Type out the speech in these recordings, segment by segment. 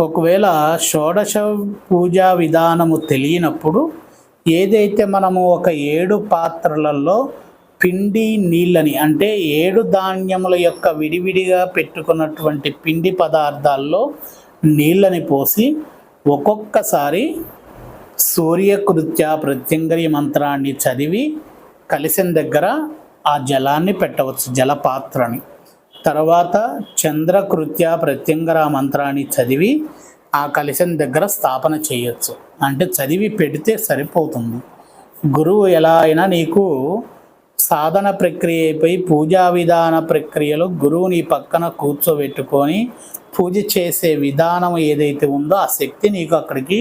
ఒకవేళ షోడశ పూజా విధానము తెలియనప్పుడు ఏదైతే మనము ఒక ఏడు పాత్రలలో పిండి నీళ్ళని అంటే ఏడు ధాన్యముల యొక్క విడివిడిగా పెట్టుకున్నటువంటి పిండి పదార్థాల్లో నీళ్ళని పోసి ఒక్కొక్కసారి సూర్యకృత్య ప్రత్యంగరి మంత్రాన్ని చదివి కలిసిన దగ్గర ఆ జలాన్ని పెట్టవచ్చు జలపాత్రని. తర్వాత చంద్రకృత్య ప్రత్యంగర మంత్రాన్ని చదివి ఆ కలశం దగ్గర స్థాపన చేయొచ్చు. అంటే చదివి పెడితే సరిపోతుంది. గురువు ఎలా అయినా నీకు సాధన ప్రక్రియపై పూజా విధాన ప్రక్రియలో గురువుని పక్కన కూర్చోబెట్టుకొని పూజ చేసే విధానం ఏదైతే ఉందో ఆ శక్తి నీకు అక్కడికి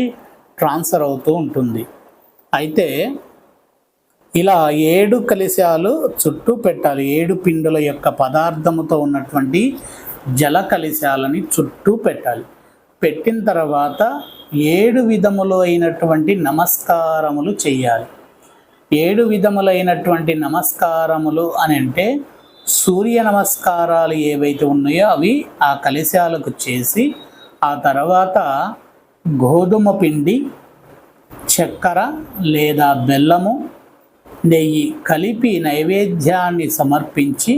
ట్రాన్స్ఫర్ అవుతూ ఉంటుంది. అయితే ఇలా ఏడు కలశాలు చుట్టూ పెట్టాలి. ఏడు పిండుల యొక్క పదార్థముతో ఉన్నటువంటి జల కలశాలని చుట్టూ పెట్టాలి. పెట్టిన తర్వాత ఏడు విధములు అయినటువంటి నమస్కారములు చేయాలి ఏడు విధములైనటువంటి నమస్కారములు అని అంటే సూర్య నమస్కారాలు ఏవైతే ఉన్నాయో అవి ఆ కలశాలకు చేసి ఆ తర్వాత గోధుమ పిండి చక్కెర లేదా బెల్లము నెయ్యి కలిపి నైవేద్యాన్ని సమర్పించి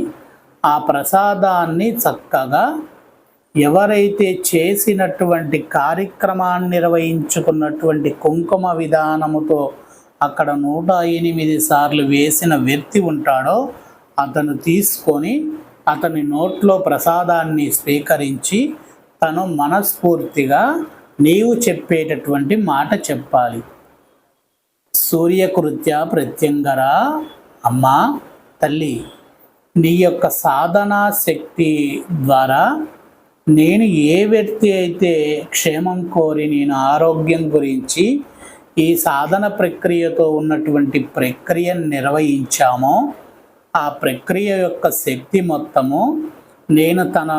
ఆ ప్రసాదాన్ని చక్కగా ఎవరైతే చేసినటువంటి కార్యక్రమాన్ని నిర్వహించుకున్నటువంటి కుంకుమ విధానముతో అక్కడ నూట ఎనిమిది సార్లు వేసిన వ్యక్తి ఉంటాడో అతను తీసుకొని అతని నోట్లో ప్రసాదాన్ని స్వీకరించి తను మనస్ఫూర్తిగా నీవు చెప్పేటటువంటి మాట చెప్పాలి. సూర్యకృత్య ప్రత్యంగర? అమ్మా తల్లి నీ యొక్క సాధనా శక్తి ద్వారా నేను ఏ వ్యక్తి అయితే క్షేమం కోరి నేను ఆరోగ్యం గురించి ఈ సాధన ప్రక్రియతో ఉన్నటువంటి ప్రక్రియను నిర్వహించామో ఆ ప్రక్రియ యొక్క శక్తి మొత్తము నేను తన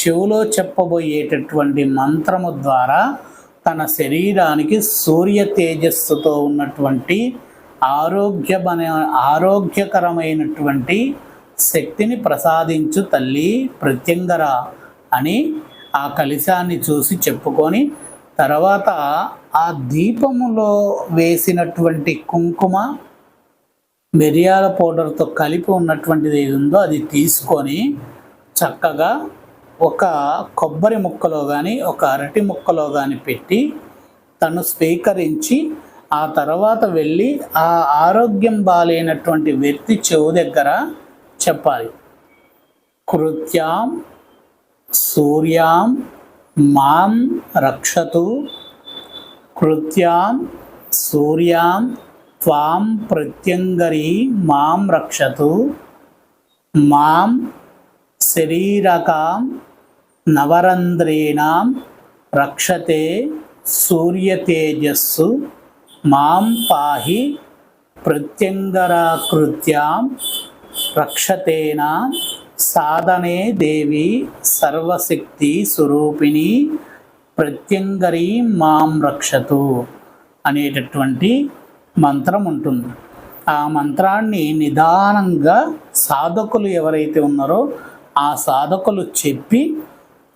చెవులో చెప్పబోయేటటువంటి మంత్రము ద్వారా తన శరీరానికి సూర్య తేజస్సుతో ఉన్నటువంటి ఆరోగ్యమైన ఆరోగ్యకరమైనటువంటి శక్తిని ప్రసాదించు తల్లి ప్రత్యంగర అని ఆ కలశాన్ని చూసి చెప్పుకొని తర్వాత ఆ దీపములో వేసినటువంటి కుంకుమ మిరియాల పౌడర్తో కలిపి ఉన్నటువంటిది ఏది ఉందో అది తీసుకొని చక్కగా ఒక కొబ్బరి ముక్కలో కానీ ఒక అరటి ముక్కలో కానీ పెట్టి తను స్వీకరించి ఆ తర్వాత వెళ్ళి ఆ ఆరోగ్యం బాలేనటువంటి వ్యక్తి చెవు దగ్గర చెప్పాలి. కృత్యాం సూర్యాం మాం రక్షతు కృత్యాం సూర్యాం త్వాం ప్రత్యంగరి మాం రక్షతు మాం శరీరకాం నవరంధ్రీణాం రక్షతే సూర్యతేజస్సు మాం పాహి ప్రత్యంగరాకృత్యాం రక్షతేన సాధనే దేవి సర్వశక్తి స్వరూపిణి ప్రత్యంగరీ మాం రక్షతు అనేటటువంటి మంత్రం ఉంటుంది. ఆ మంత్రాన్ని నిదానంగా సాధకులు ఎవరైతే ఉన్నారో ఆ సాధకులు చెప్పి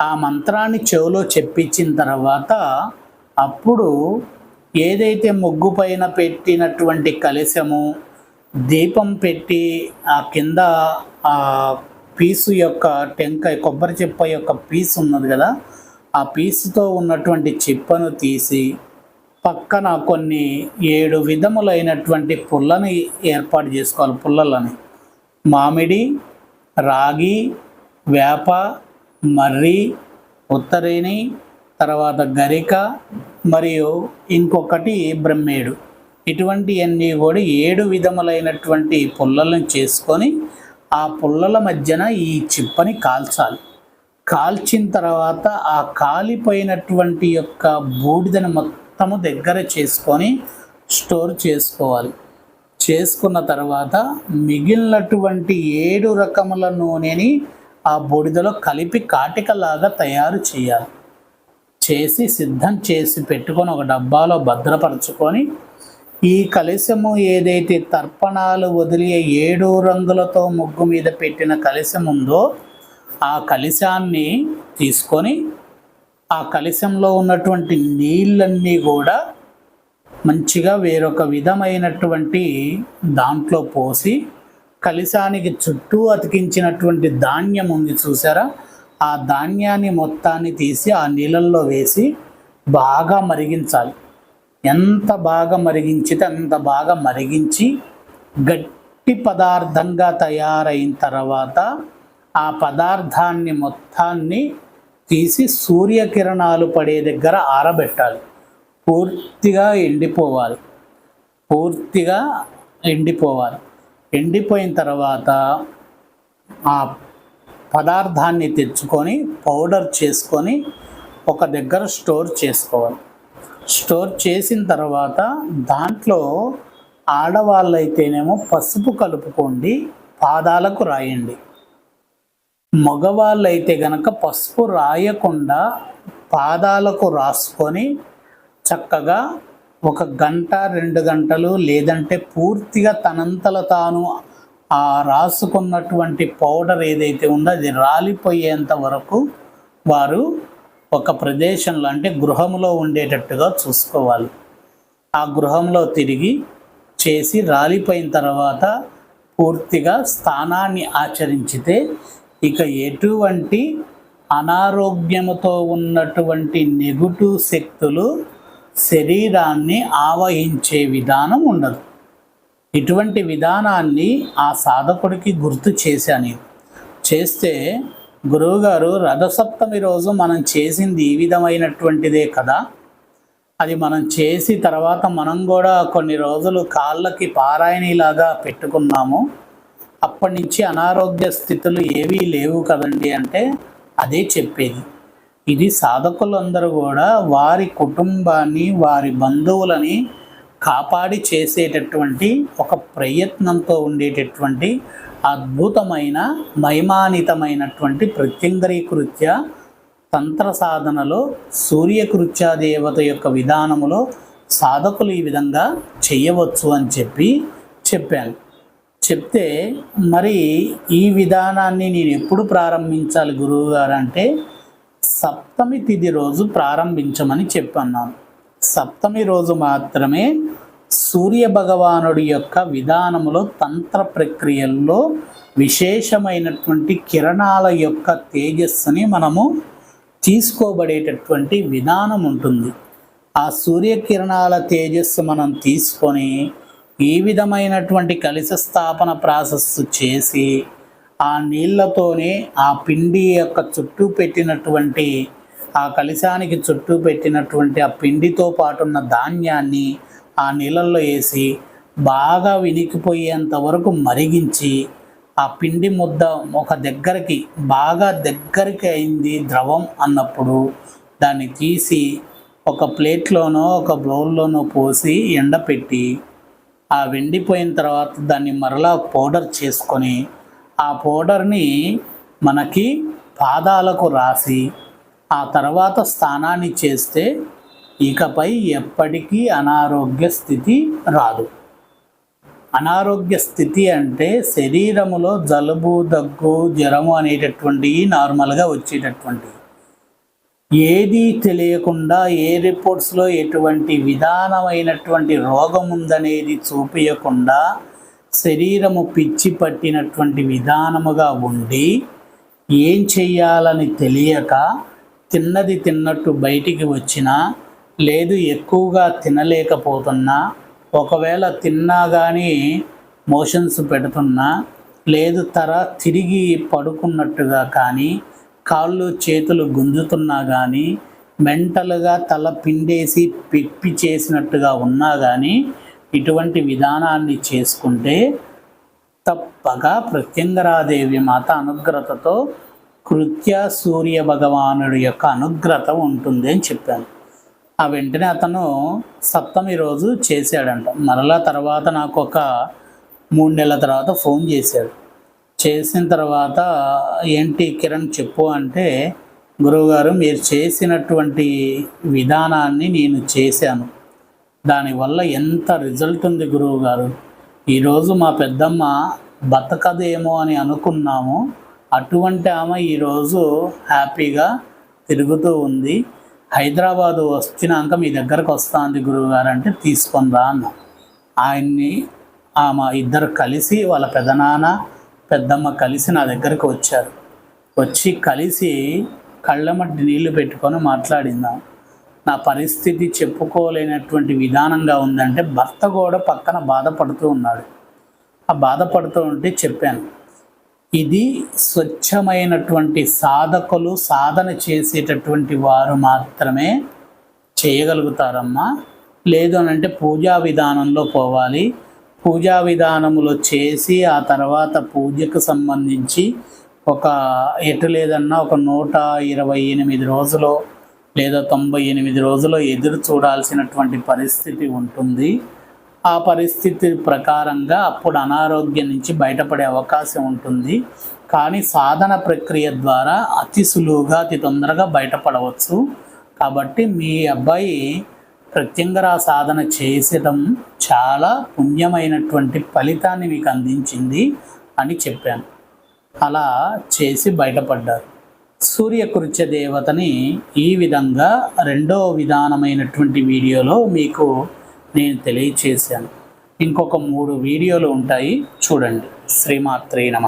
ఆ మంత్రాన్ని చెవిలో చెప్పించిన తర్వాత అప్పుడు ఏదైతే ముగ్గు పైన పెట్టినటువంటి కలశము దీపం పెట్టి ఆ కింద ఆ పీసు యొక్క టెంకాయ కొబ్బరి చిప్ప యొక్క పీసు ఉన్నది కదా ఆ పీసుతో ఉన్నటువంటి చిప్పను తీసి పక్కన కొన్ని ఏడు విధములైనటువంటి పుల్లని ఏర్పాటు చేసుకోవాలి పుల్లలని. మామిడి రాగి వేప మర్రి ఉత్తరేణి తర్వాత గరిక మరియు ఇంకొకటి బ్రహ్మేడు. ఇటువంటి అన్నీ కూడా ఏడు విధములైనటువంటి పుల్లలను చేసుకొని ఆ పుల్లల మధ్యన ఈ చిప్పని కాల్చాలి. కాల్చిన తర్వాత ఆ కాలిపోయినటువంటి యొక్క బూడిదను మొత్తము దగ్గర చేసుకొని స్టోర్ చేసుకోవాలి. చేసుకున్న తర్వాత మిగిలినటువంటి ఏడు రకముల నూనెని ఆ బూడిదలో కలిపి కాటికలాగా తయారు చేయాలి. చేసి సిద్ధం చేసి పెట్టుకొని ఒక డబ్బాలో భద్రపరచుకొని ఈ కలశము ఏదైతే తర్పణాలు వదిలే ఏడు రంగులతో ముగ్గు మీద పెట్టిన కలశం ఉందో ఆ కలశాన్ని తీసుకొని ఆ కలశంలో ఉన్నటువంటి నీళ్ళన్నీ కూడా మంచిగా వేరొక విధమైనటువంటి దాంట్లో పోసి కలిశానికి చుట్టూ అతికించినటువంటి ధాన్యం ఉంది చూసారా? ఆ ధాన్యాన్ని మొత్తాన్ని తీసి ఆ నీళ్ళల్లో వేసి బాగా మరిగించాలి. ఎంత బాగా మరిగించితే అంత బాగా మరిగించి గట్టి పదార్థంగా తయారైన తర్వాత ఆ పదార్థాన్ని మొత్తాన్ని తీసి సూర్యకిరణాలు పడే దగ్గర ఆరబెట్టాలి. పూర్తిగా ఎండిపోవాలి. పూర్తిగా ఎండిపోవాలి. ఎండిపోయిన తర్వాత ఆ పదార్థాన్ని తెచ్చుకొని పౌడర్ చేసుకొని ఒక దగ్గర స్టోర్ చేసుకోవాలి. స్టోర్ చేసిన తర్వాత దాంట్లో ఆడవాళ్ళైతేనేమో పసుపు కలుపుకోండి పాదాలకు రాయండి. మగవాళ్ళైతే గనక పసుపు రాయకుండా పాదాలకు రాసుకొని చక్కగా ఒక గంట రెండు గంటలు లేదంటే పూర్తిగా తనంతల తాను ఆ రాసుకున్నటువంటి పౌడర్ ఏదైతే ఉందో అది రాలిపోయేంత వరకు వారు ఒక ప్రదేశంలో అంటే గృహంలో ఉండేటట్టుగా చూసుకోవాలి. ఆ గృహంలో తిరిగి చేసి రాలిపోయిన తర్వాత పూర్తిగా స్థానాన్ని ఆచరించితే ఇక ఎటువంటి అనారోగ్యముతో ఉన్నటువంటి నెగటివ్ శక్తులు శరీరాన్ని ఆవహించే విధానం ఉండదు. ఇటువంటి విధానాన్ని ఆ సాధకుడికి గుర్తు చేశాను చేస్తే గురువుగారు రథసప్తమి రోజు మనం చేసింది ఈ విధమైనటువంటిదే కదా. అది మనం చేసి తర్వాత మనం కూడా కొన్ని రోజులు కాళ్ళకి పారాయణిలాగా పెట్టుకున్నాము. అప్పటి నుంచి అనారోగ్య స్థితులు ఏవీ లేవు కదండి అంటే అదే చెప్పేది. ఇది సాధకులందరూ కూడా వారి కుటుంబాన్ని వారి బంధువులని కాపాడి చేసేటటువంటి ఒక ప్రయత్నంతో ఉండేటటువంటి అద్భుతమైన మహిమానితమైనటువంటి ప్రత్యంగరీకృత్య తంత్ర సాధనలో సూర్యకృత్య దేవత యొక్క విధానములో సాధకులు ఈ విధంగా చేయవచ్చు అని చెప్పి చెప్పాను. చెప్తే మరి ఈ విధానాన్ని నేను ఎప్పుడు ప్రారంభించాలి గురువు గారు? అంటే సప్తమి తిథి రోజు ప్రారంభించమని చెప్పన్నాను. సప్తమి రోజు మాత్రమే సూర్య భగవానుడి యొక్క విధానములో తంత్ర ప్రక్రియల్లో విశేషమైనటువంటి కిరణాల యొక్క తేజస్సుని మనము తీసుకోబడేటటువంటి విధానం ఉంటుంది. ఆ సూర్యకిరణాల తేజస్సు మనం తీసుకొని ఈ విధమైనటువంటి కలిస స్థాపన ప్రాసెస్ చేసి ఆ నీళ్ళతోనే ఆ పిండి యొక్క చుట్టూ పెట్టినటువంటి ఆ కలశానికి చుట్టూ పెట్టినటువంటి ఆ పిండితో పాటున్న ధాన్యాన్ని ఆ నీళ్ళల్లో వేసి బాగా వినికిపోయేంత వరకు మరిగించి ఆ పిండి ముద్ద ఒక దగ్గరికి బాగా దగ్గరికి అయింది ద్రవం అన్నప్పుడు దాన్ని తీసి ఒక ప్లేట్లోనో ఒక బౌల్లోనో పోసి ఎండపెట్టి ఆ వెండిపోయిన తర్వాత దాన్ని మరలా పౌడర్ చేసుకొని ఆ పౌడర్ని మనకి పాదాలకు రాసి ఆ తర్వాత స్నానాన్ని చేస్తే ఇకపై ఎప్పటికీ అనారోగ్య స్థితి రాదు. అనారోగ్య స్థితి అంటే శరీరములో జలుబు దగ్గు జ్వరము అనేటటువంటివి నార్మల్గా వచ్చేటటువంటివి ఏది తెలియకుండా ఏ రిపోర్ట్స్లో ఎటువంటి విధానమైనటువంటి రోగం ఉందనేది చూపించకుండా శరీరము పిచ్చి పట్టినటువంటి విధానముగా ఉండి ఏం చెయ్యాలని తెలియక తిన్నది తిన్నట్టు బయటికి వచ్చినా లేదు ఎక్కువగా తినలేకపోతున్నా ఒకవేళ తిన్నా కానీ మోషన్స్ పెడుతున్నా లేదు తర తిరిగి పడుకున్నట్టుగా కానీ కాళ్ళు చేతులు గుంజుతున్నా కానీ మెంటల్గా తల పిండేసి పిప్పి చేసినట్టుగా ఉన్నా కానీ ఇటువంటి విధానాన్ని చేసుకుంటే తప్పగా ప్రత్యంగరాదేవి మాత అనుగ్రతతో కృత్య సూర్య భగవానుడి యొక్క అనుగ్రత ఉంటుంది అని చెప్పాను. ఆ వెంటనే అతను సప్తమి రోజు చేశాడంట. మరలా తర్వాత నాకు ఒక మూడు నెలల తర్వాత ఫోన్ చేశాడు. చేసిన తర్వాత ఏంటి కిరణ్ చెప్పు అంటే గురువుగారు మీరు చేసినటువంటి విధానాన్ని నేను చేశాను. దానివల్ల ఎంత రిజల్ట్ ఉంది గురువుగారు? ఈరోజు మా పెద్దమ్మ బతకదేమో అని అనుకున్నాము. అటువంటి ఆమె ఈరోజు హ్యాపీగా తిరుగుతూ ఉంది. హైదరాబాదు వచ్చినాక మీ దగ్గరకు వస్తుంది గురువుగారు అంటే తీసుకుందా అన్న. ఆయన్ని ఆమె ఇద్దరు కలిసి వాళ్ళ పెదనాన్న పెద్దమ్మ కలిసి నా దగ్గరకు వచ్చారు. వచ్చి కలిసి కళ్ళమట్టి నీళ్ళు పెట్టుకొని మాట్లాడిందాం. నా పరిస్థితి చెప్పుకోలేనటువంటి విధానంగా ఉందంటే భర్త కూడా పక్కన బాధపడుతూ ఉన్నాడు. ఆ బాధపడుతూ ఉంటే చెప్పాను ఇది స్వచ్ఛమైనటువంటి సాధకులు సాధన చేసేటటువంటి వారు మాత్రమే చేయగలుగుతారమ్మా. లేదు అని అంటే పూజా విధానంలో పోవాలి. పూజా విధానములో చేసి ఆ తర్వాత పూజకు సంబంధించి ఒక ఎటు లేదన్నా ఒక నూట ఇరవై ఎనిమిది రోజులు లేదా తొంభై ఎనిమిది రోజులు ఎదురు చూడాల్సినటువంటి పరిస్థితి ఉంటుంది. ఆ పరిస్థితి ప్రకారంగా అప్పుడు అనారోగ్యం నుంచి బయటపడే అవకాశం ఉంటుంది. కానీ సాధన ప్రక్రియ ద్వారా అతి సులువుగా అతి తొందరగా బయటపడవచ్చు. కాబట్టి మీ అబ్బాయి ప్రత్యంగరా సాధన చేసడం చాలా పుణ్యమైనటువంటి ఫలితాన్ని మీకు అందించింది అని చెప్పాను. అలా చేసి బయటపడ్డారు. సూర్యకృత్య దేవతని ఈ విధంగా రెండో విధానమైనటువంటి వీడియోలో మీకు నేను తెలియచేశాను. ఇంకొక మూడు వీడియోలు ఉంటాయి. చూడండి. శ్రీమాత్రే నమ.